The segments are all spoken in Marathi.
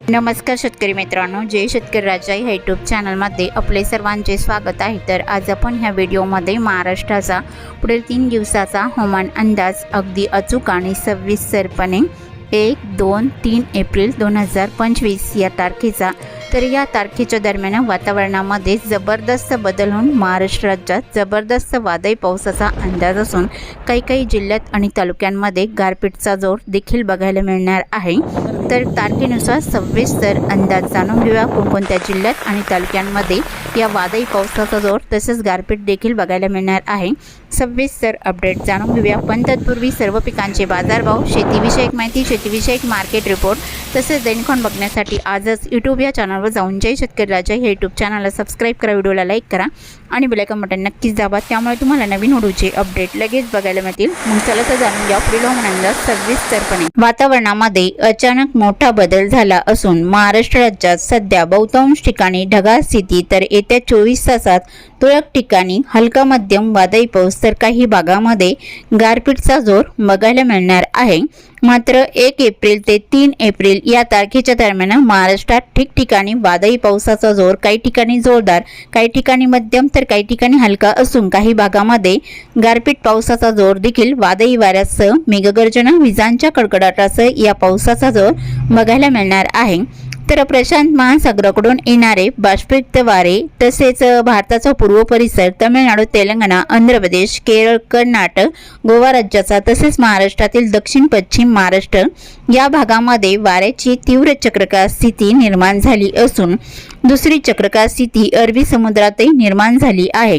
नमस्कार शेतकरी मित्रांनो जय शेतकरी राजा ह्या यूट्यूब चॅनलमध्ये आपले सर्वांचे स्वागत आहे. तर आज आपण ह्या व्हिडिओमध्ये महाराष्ट्राचा पुढील तीन दिवसाचा हवामान अंदाज अगदी अचूक आणि सविस्तरपणे एक दोन तीन एप्रिल दोन हजार पंचवीस या तारखेचा. तर या तारखेच्या दरम्यान वातावरणामध्ये जबरदस्त बदल होऊन महाराष्ट्र राज्यात जबरदस्त वादळी पावसाचा अंदाज असून काही काही जिल्ह्यात आणि तालुक्यांमध्ये गारपीटचा जोर देखील बघायला मिळणार आहे. तर तारखेनुसार सविस्तर अंदाज जाणून घेऊया कोणकोणत्या जिल्ह्यात आणि तालुक्यांमध्ये या वादळी पावसाचा जोर तसेच गारपीट देखील बघायला मिळणार आहे. सविस्तर अपडेट जाणून घेऊया. पण तत्पूर्वी सर्व पिकांचे बाजारभाव शेतीविषयक माहिती शेतीविषयक मार्केट रिपोर्ट तसेच दैनिकॉन बघण्यासाठी आजच यूट्यूब या चॅनलवर जाऊन जय शेतकरी राजा हे यूट्यूब चॅनलला सबस्क्राईब करा व्हिडिओला लाईक करा आणि बेलायकन बटन नक्कीच दाबा. त्यामुळे तुम्हाला नवीन व्हिडिओचे अपडेट लगेच बघायला मिळतील. मग चला तर जाणून घ्या. पुढील हवामान अंदाज सविस्तरपणे वातावरणामध्ये अचानक मोठा बदल झाला असून महाराष्ट्र राज्यात सध्या बहुतांश ठिकाणी ढगाळ स्थिती तर येत्या चोवीस तासात तुरळक ठिकाणी हलका मध्यम वादळी पाऊस तर काही भागामध्ये गारपीटचा जोर बघायला मिळणार आहे. मात्र एक एप्रिल ते तीन एप्रिल या तारखेच्या दरम्यान महाराष्ट्रात ठिकठिकाणी वादळी पावसाचा जोर काही ठिकाणी जोरदार काही ठिकाणी मध्यम तर काही ठिकाणी हलका असून काही भागामध्ये गारपीट पावसाचा जोर देखील वादळी वाऱ्यासह मेघगर्जना विजांच्या कडकडाटासह या पावसाचा जोर बघायला मिळणार आहे. तर प्रशांत महासागराकडून येणारे बाष्पित वारे तसेच भारताचा पूर्व परिसर तमिळनाडू तेलंगणा आंध्र प्रदेश केरळ कर्नाटक गोवा राज्याचा तसेच महाराष्ट्रातील दक्षिण पश्चिम महाराष्ट्र या भागामध्ये वाऱ्याची तीव्र चक्रकार स्थिती निर्माण झाली असून दुसरी चक्रकार स्थिती अरबी समुद्रातही निर्माण झाली आहे.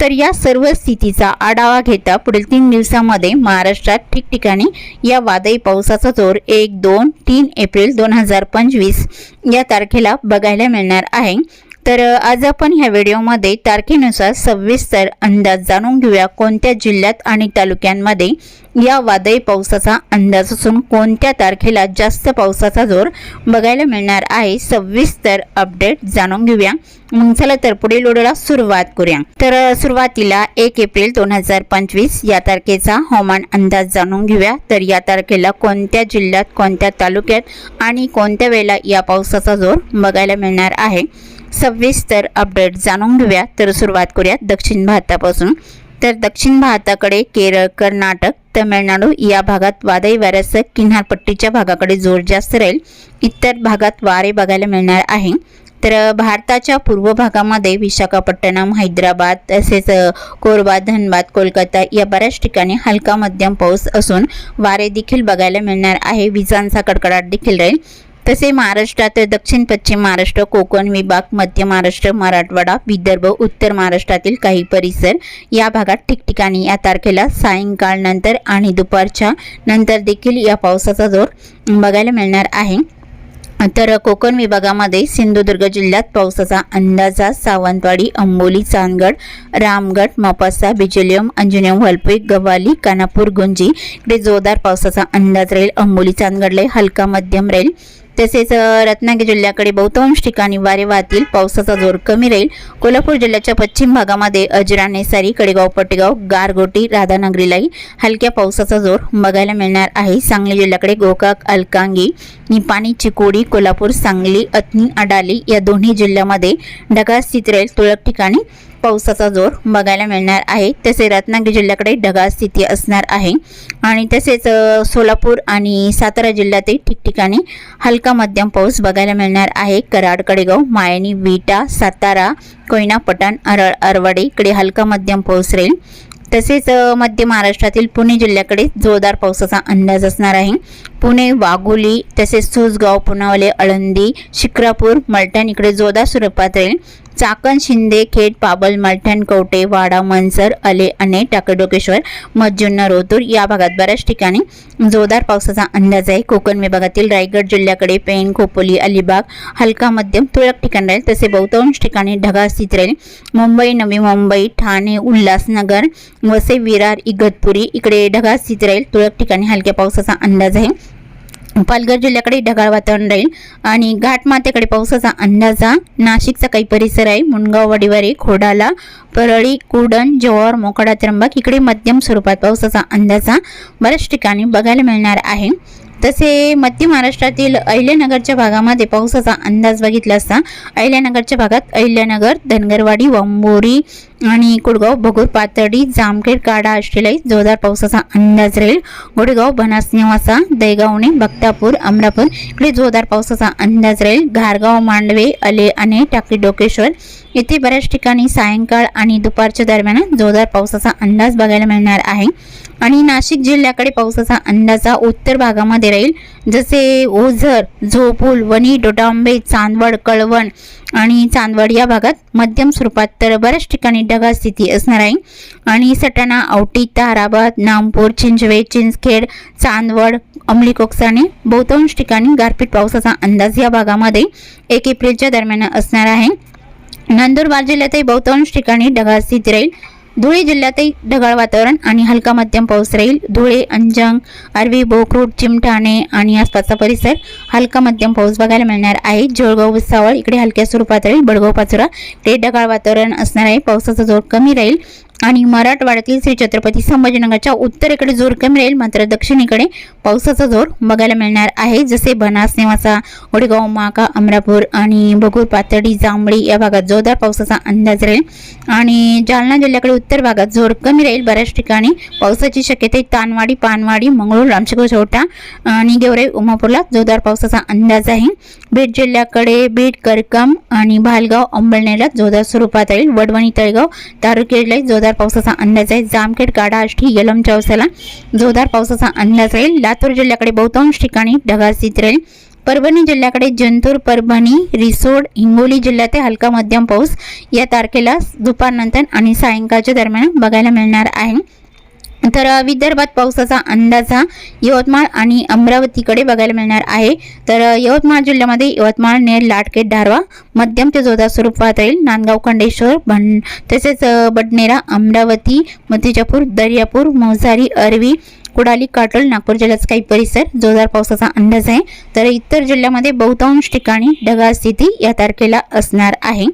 तर या सर्व स्थितीचा आढावा घेता पुढील तीन दिवसामध्ये महाराष्ट्रात ठिकठिकाणी या वादळी पावसाचा जोर एक दोन तीन एप्रिल दोन हजार पंचवीस या तारखेला बघायला मिळणार आहे. तर आज आपण ह्या व्हिडिओमध्ये तारखेनुसार सविस्तर अंदाज जाणून घेऊया कोणत्या जिल्ह्यात आणि तालुक्यांमध्ये या वादळी पावसाचा अंदाज असून कोणत्या तारखेला जास्त पावसाचा जोर बघायला मिळणार आहे सविस्तर अपडेट जाणून घेऊया. मग चला तर पुढील व्हिडिओला सुरुवात करूया. तर सुरुवातीला एक एप्रिल दोन हजार पंचवीस या तारखेचा हवामान अंदाज जाणून घेऊया. तर या तारखेला कोणत्या जिल्ह्यात कोणत्या तालुक्यात आणि कोणत्या वेळेला या पावसाचा जोर बघायला मिळणार आहे? सविस्तर अपडेट जाणून घेऊया. तर सुरुवात करूया दक्षिण भारतापासून. तर दक्षिण भारताकडे केरळ कर्नाटक तमिळनाडू या भागात वादळी वाऱ्यासह किनारपट्टीच्या भागाकडे जोर जास्त राहील. इतर भागात वारे बघायला मिळणार आहे. तर भारताच्या पूर्व भागामध्ये विशाखापट्टणम हैदराबाद तसेच कोरबा धनबाद कोलकाता या बऱ्याच ठिकाणी हलका मध्यम पाऊस असून वारे देखील बघायला मिळणार आहे. विजांचा कडकडाट देखील राहील. तसे महाराष्ट्रात दक्षिण पश्चिम महाराष्ट्र कोकण विभाग मध्य महाराष्ट्र मराठवाडा विदर्भ उत्तर महाराष्ट्रातील काही परिसर या भागात ठिकठिकाणी या तारखेला सायंकाळ नंतर आणि दुपारच्या नंतर देखील या पावसाचा जोर बघायला मिळणार आहे. तर कोकण विभागामध्ये सिंधुदुर्ग जिल्ह्यात पावसाचा अंदाजा सावंतवाडी अंबोली चांदगड रामगड मपासा बिजलियम अंजनेम वलपे गव्हाली कानापूर गुंजी इकडे जोरदार पावसाचा अंदाज राहील. अंबोली चांदगडला हलका मध्यम राहील. तसेच रत्नागिरी जिल्ह्याकडे बहुतांश ठिकाणी वारे वाहतील. पावसाचा जोर कमी राहील. कोल्हापूर जिल्ह्याच्या पश्चिम भागामध्ये अजरा नेसारी कडेगाव पटेगाव गारगोटी राधानगरीलाही हलक्या पावसाचा जोर बघायला मिळणार आहे. सांगली जिल्ह्याकडे गोकाक अलकांगी निपाणी चिकोडी कोल्हापूर सांगली अथनी अडाली या दोन्ही जिल्ह्यामध्ये ढगाळ स्थित राहील. तुरळक ठिकाणी पावसाचा जोर बघायला मिळणार आहे. तसे रत्नागिरी जिल्ह्याकडे ढगाळ स्थिती असणार आहे. आणि तसेच सोलापूर आणि सातारा जिल्ह्यातही ठिकठिकाणी हलका मध्यम पाऊस बघायला मिळणार आहे. कराड कडेगाव मायणी विटा सातारा कोयना पठाण अरळ अरवाडे इकडे हलका मध्यम पाऊस राहील. तसेच मध्य महाराष्ट्रातील पुणे जिल्ह्याकडे जोरदार पावसाचा अंदाज असणार आहे. पुणे वाघोली तसेच सुसगाव पुनावले आळंदी शिक्रापूर मलटण इकडे जोरदार स्वरूपात राहील. चाकण शिंदे खेड पाबल मलठण कवटे वाडा मनसर अले अने टाकडोकेश्वर मज्जुन्न रोतूर या भागात बऱ्याच ठिकाणी जोरदार पावसाचा अंदाज आहे. कोकण विभागातील रायगड जिल्ह्याकडे पेण खोपोली अलिबाग हलका मध्यम तुरळक ठिकाण राहील. तसे बहुतांश ठिकाणी ढगाळ स्थित राहील. मुंबई नवी मुंबई ठाणे उल्हासनगर वसे विरार इगतपुरी इकडे ढगाळ स्थित राहील. तुरळक ठिकाणी हलक्या पावसाचा अंदाज आहे. पालघर जिल्ह्याकडे ढगाळ वातावरण राहील आणि घाटमाथ्याकडे पावसाचा अंदाजा. नाशिकचा काही परिसर आहे मुनगाव वडिवारे खोडाला परळी कुडण जव्हार मोकडा त्र्यंबक. इकडे मध्यम स्वरूपात पावसाचा अंदाजा बऱ्याच ठिकाणी बघायला मिळणार आहे. तसे मध्य महाराष्ट्रातील अहिल्यानगरच्या भागामध्ये पावसाचा अंदाज बघितला असता अहिल्यानगरच्या भागात अहिल्यानगर धनगरवाडी वांबोरी आणि कुडगाव बगूर पातळी जामखेड काडा असलेलाही जोरदार पावसाचा अंदाज राहील. गोडेगाव बनास निवासा दैगावणे बक्तापूर अमरापूर इकडे जोरदार पावसाचा अंदाज राहील. घारगाव मांडवे अले आणि टाकळी डोकेश्वर येथे बऱ्याच ठिकाणी सायंकाळ आणि दुपारच्या दरम्यान जोरदार पावसाचा अंदाज बघायला मिळणार आहे. आणि नाशिक जिल्ह्याकडे पावसाचा अंदाजा उत्तर भागामध्ये राहील. जसे ओझर झोपूल वणी डोटांबे चांदवड कळवण आणि चांदवड या भागात मध्यम स्वरूपात तर बऱ्याच ठिकाणी ढगाळ स्थिती असणार आहे. आणि सटाणा औटी ताराबाद नामपूर चिंचवे चिंचखेड चांदवड अंमली कोकसाने बहुतांश ठिकाणी गारपीट पावसाचा अंदाज या भागामध्ये एक एप्रिलच्या दरम्यान असणार आहे. नंदुरबार जिल्ह्यातही बहुतांश ठिकाणी ढगाळ स्थिती राहील. धुळे जिल्ह्यातही ढगाळ वातावरण आणि हलका मध्यम पाऊस राहील. धुळे अंजंग अरवी बोखरूड चिमठाणे आणि आसपासचा परिसर हलका मध्यम पाऊस बघायला मिळणार आहे. जळगाव भुसावळ इकडे हलक्या स्वरूपात राहील. बडगाव पाचोरा ते ढगाळ वातावरण असणार आहे. पावसाचा जोर कमी राहील आणि मराठवाड्यातील श्री छत्रपती संभाजीनगरच्या उत्तरेकडे जोर कमी राहील. मात्र दक्षिणेकडे पावसाचा जोर बघायला मिळणार आहे. जसे बनास नेवासा वडगाव माका अमरापूर आणि भगूर पातळी जांभळी या भागात जोरदार पावसाचा अंदाज राहील. आणि जालना जिल्ह्याकडे उत्तर भागात जोर कमी राहील. बऱ्याच ठिकाणी पावसाची शक्यता आहे तानवाडी पानवाडी मंगळूर रामशेखर छोटा आणि गेवराई उमापूरला जोरदार पावसाचा अंदाज आहे. बीड जिल्ह्याकडे बीड करकम आणि भालगाव अंबळनेरला जोरदार स्वरूपात राहील. वडवणी तळगाव तारुकेडला जोरदार पावसाचा अंदाज आहे. जामखेड गाडा आष्टी यलम चौसाला जोरदार पावसाचा अंदाज राहील. लातूर जिल्ह्याकडे बहुतांश ठिकाणी ढगाळ स्थिती राहील परभणी जिल्ह्याकडे जंतूर परभणी रिसोड हिंगोली जिल्ह्यात हलका मध्यम पाऊस. या तारखेला दुपारनंतर आणि सायंकाळच्या दरम्यान बघायला मिळणार आहे. तर विदर्भात पावसाचा अंदाज हा यवतमाळ आणि अमरावतीकडे बघायला मिळणार आहे. तर यवतमाळ जिल्ह्यामध्ये यवतमाळ नेर लाटकेट धारवा मध्यम ते जोरदार स्वरूपात राहील नांदगाव खंडेश्वर भंड तसेच बडनेरा अमरावती मतिजापूर दर्यापूर मोझारी अरवी कुडाली काटोल नागपूर जिल्ह्याचा काही परिसर जोरदार पावसाचा अंदाज आहे. तर इतर जिल्ह्यामध्ये बहुतांश ठिकाणी ढगाळ स्थिती या तारखेला असणार आहे.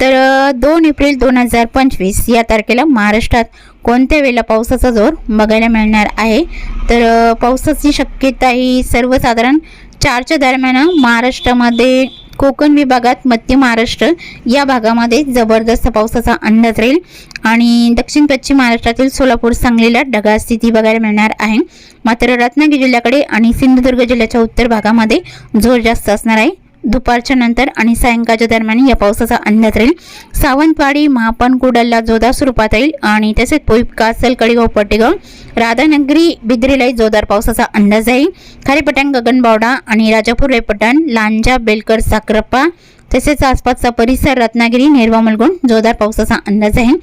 तर दोन एप्रिल दोन हजार पंचवीस या तारखेला महाराष्ट्रात कोणत्या वेळेला पावसाचा जोर बघायला मिळणार आहे? तर पावसाची शक्यता ही सर्वसाधारण चारच्या दरम्यान महाराष्ट्रामध्ये कोकण विभागात मध्य महाराष्ट्र या भागामध्ये जबरदस्त पावसाचा अंदाज राहील. आणि दक्षिण पश्चिम महाराष्ट्रातील सोलापूर सांगलीला ढगाळ स्थिती बघायला मिळणार आहे. मात्र रत्नागिरी जिल्ह्याकडे आणि सिंधुदुर्ग जिल्ह्याच्या उत्तर भागामध्ये जोर जास्त असणार आहे. दुपारच्या नंतर आणि सायंकाळच्या दरम्यान या पावसाचा अंदाज राहील. सावंतवाडी महापण कुडलला जोरदार स्वरूपात येईल आणि तसेच पोईकासल कडेगाव कळीगाव पटेगाव राधानगरी बिद्रीलाही जोरदार पावसाचा अंदाज आहे खारेपटाण गगनबावडा आणि राजापूर रेपटाण लांजा बेलकर साखरप्पा तसेच आसपासचा परिसर रत्नागिरी नेरवा मलगुण जोरदार पावसाचा अंदाज आहे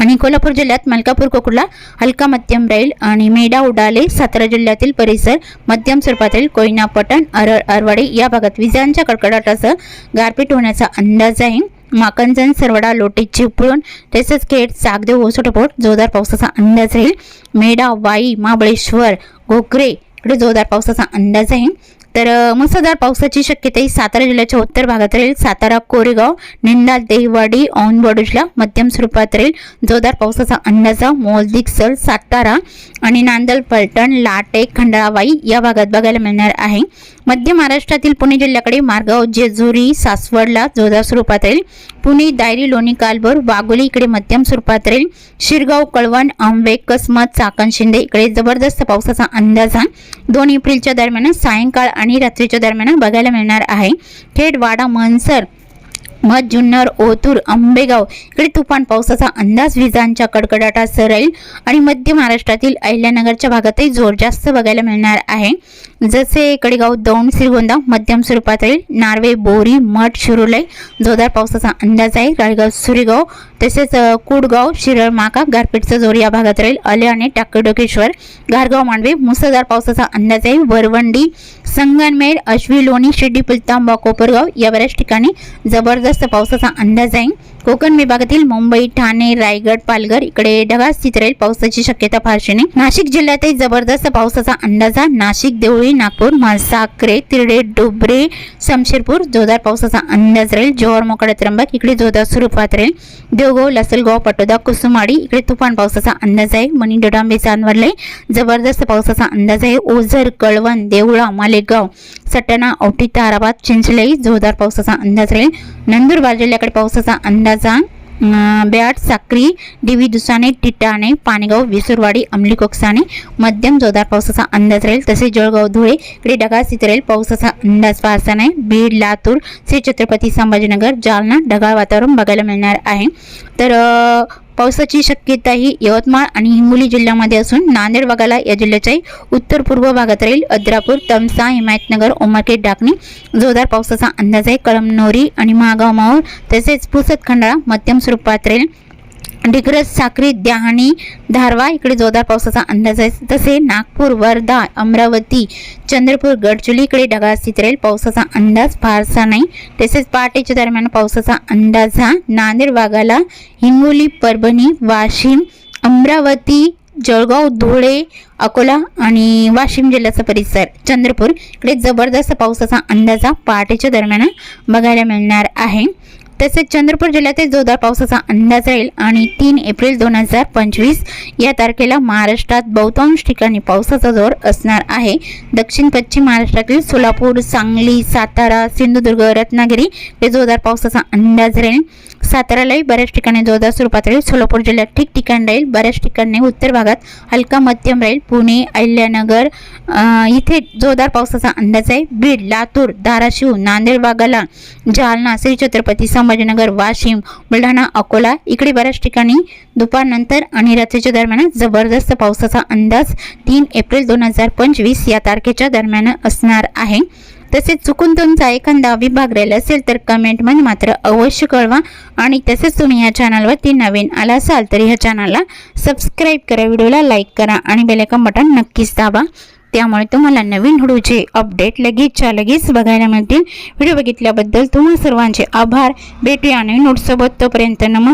आणि कोल्हापूर जिल्ह्यात मलकापूर कोकुला हलका मध्यम राहील आणि मेढा उडाले सातारा जिल्ह्यातील परिसर मध्यम स्वरूपात राहील कोयना पटण अरळ अरवाडे या भागात विजांच्या कडकडाटासह गारपीट होण्याचा अंदाज आहे. माकंजन सरवडा लोटे चिपळूण तसेच खेड सागदेव ओसोटपोट जोरदार पावसाचा अंदाज राहील मेढा वाई महाबळेश्वर घोकरे इकडे जोरदार पावसाचा अंदाज आहे. तर मुसळधार पावसाची शक्यता ही सातारा जिल्ह्याच्या उत्तर भागात राहील. सातारा कोरेगाव निंडा देहवाडी औंध मध्यम स्वरूपात राहील. जोरदार पावसाचा अंदाजा मोलदिकसर सातारा आणि नांदल फलटण लाटे खंडाळावाई या भागात बघायला मिळणार आहे. मध्य महाराष्ट्रातील पुणे जिल्ह्याकडे मार्गाव जेजुरी सासवडला जोरदार स्वरूपात राहील. पुणे दायरी लोणी कालभोर वाघोली इकडे मध्यम स्वरूपात राहील शिरगाव कळवण आंबे कसमत चाकण शिंदे इकडे जबरदस्त पावसाचा अंदाज हा दोन एप्रिलच्या दरम्यान सायंकाळ आणि रात्रीच्या दरम्यान बघायला मिळणार आहे. थेट वाडा मनसर मध जुन्नर ओतूर आंबेगाव इकडे तुफान पावसाचा अंदाज विजांच्या कडकडाटासह राहील आणि मध्य महाराष्ट्रातील अहिल्यानगरच्या भागातही जोर जास्त बघायला मिळणार आहे. जसे कडेगाव दौंड श्रीगोंदा मध्यम स्वरूपात राहील नार्वे बोरी मठ शिरोलय जोरदार पावसाचा अंदाज आहे. राळगाव सुरेगाव तसेच कुडगाव शिरळ माका गारपीटचा जोर या भागात राहील. अले आणि टाकडोकेश्वर गारगाव मांडवे मुसळधार पावसाचा अंदाज आहे. वरवंडी संगनमेर अश्वी लोणी शिर्डी पुलतांबा कोपरगाव या बऱ्याच ठिकाणी जबरदस्त पावसाचा अंदाज आहे. कोकण विभागातील मुंबई ठाणे रायगड पालघर इकडे ढगाळ स्थित राहील. पावसाची शक्यता फारशी नाही. नाशिक जिल्ह्यातही जबरदस्त पावसाचा अंदाज आहे. नाशिक देवळी नागपूर म्हाळसाकरे तिरडे डोबरे शमशेरपूर जोरदार पावसाचा अंदाज राहील. जोहर मोकडा त्र्यंबक इकडे जोरदार स्वरूपात राहील. देवगाव लसलगाव पटोदा कुसुमाडी इकडे तुफान पावसाचा अंदाज आहे. मणी डोडांबे चांदवडले जबरदस्त पावसाचा अंदाज आहे. ओझर कळवण देवळा मालेगाव सटाणा औटी ताराबाद चिंचले जोरदार पावसाचा अंदाज राहील. नंदुरबार जिल्ह्याकडे पावसाचा अंदाज आहे. ब्याट साक्री डिवी दुसाने टिटाणे पाणगाव विसुरवाडी अंमली कोकसाने मध्यम जोरदार पावसाचा अंदाज राहील. तसेच जळगाव धुळे इकडे ढगाळ स्थिती राहील. पावसाचा अंदाज फारसा नाही. बीड लातूर श्री छत्रपती संभाजीनगर जालना ढगाळ वातावरण बघायला मिळणार आहे. तर पावसाची शक्यता ही यवतमाळ आणि हिंगोली जिल्ह्यामध्ये असून नांदेड वगाला या जिल्ह्याच्याही उत्तर पूर्व भागात राहील. अद्रापूर तमसा हिमायतनगर उमरखेड डाकणी जोरदार पावसाचा अंदाज आहे. कळमनोरी आणि महागाव माहूर तसेच पुसद खंडाळा मध्यम स्वरूपात राहील. डिग्रज साक्री डहाणी धारवा इकडे जोरदार पावसाचा अंदाज आहे. तसे नागपूर वर्धा अमरावती चंद्रपूर गडचुली इकडे ढगाळ स्थित राहील. पावसाचा अंदाज फारसा नाही. तसेच पहाटेच्या दरम्यान पावसाचा अंदाज हा नांदेड वाघाला हिंगोली परभणी वाशिम अमरावती जळगाव धुळे अकोला आणि वाशिम जिल्ह्याचा परिसर. चंद्रपूर इकडे जबरदस्त पावसाचा अंदाज हा पहाटेच्या दरम्यान बघायला मिळणार आहे. तसेच चंद्रपूर जिल्ह्यातील जोरदार पावसाचा अंदाज राहील आणि तीन एप्रिल दोन हजार पंचवीस या तारखेला महाराष्ट्रात बहुतांश ठिकाणी पावसाचा जोर असणार आहे. दक्षिण पश्चिम महाराष्ट्रातील सोलापूर सांगली सातारा सिंधुदुर्ग रत्नागिरी हे जोरदार पावसाचा अंदाज राहील. सातारालाही बऱ्याच ठिकाणी जोरदार स्वरूपात राहील. सोलापूर जिल्ह्यात ठिकठिकाणी राहील. बऱ्याच ठिकाणी उत्तर भागात हलका मध्यम राहील. पुणे अहिल्यानगर इथे जोरदार पावसाचा अंदाज आहे. बीड लातूर धाराशिव नांदेड भागाला जालना श्री छत्रपती संभाजीनगर वाशिम बुलढाणा अकोला इकडे बऱ्याच ठिकाणी दुपारनंतर आणि रात्रीच्या दरम्यान जबरदस्त पावसाचा अंदाज तीन एप्रिल दोन हजार पंचवीस या तारखेच्या दरम्यान असणार आहे. तसेच चुकून तुमचा एखादा विभाग राहिला असेल तर कमेंटमध्ये मात्र अवश्य कळवा आणि तसेच तुम्ही या चॅनलवरती नवीन आला असाल तर ह्या चॅनलला सबस्क्राईब करा व्हिडिओला लाईक करा आणि बेलायकन बटन नक्कीच दाबा. त्यामुळे तुम्हाला नवीन व्हिडिओचे अपडेट लगेचच्या लगेच बघायला मिळतील. व्हिडिओ बघितल्याबद्दल तुम्हा सर्वांचे आभार. भेटूया आणि नोटसोबत तोपर्यंत नमस्कार.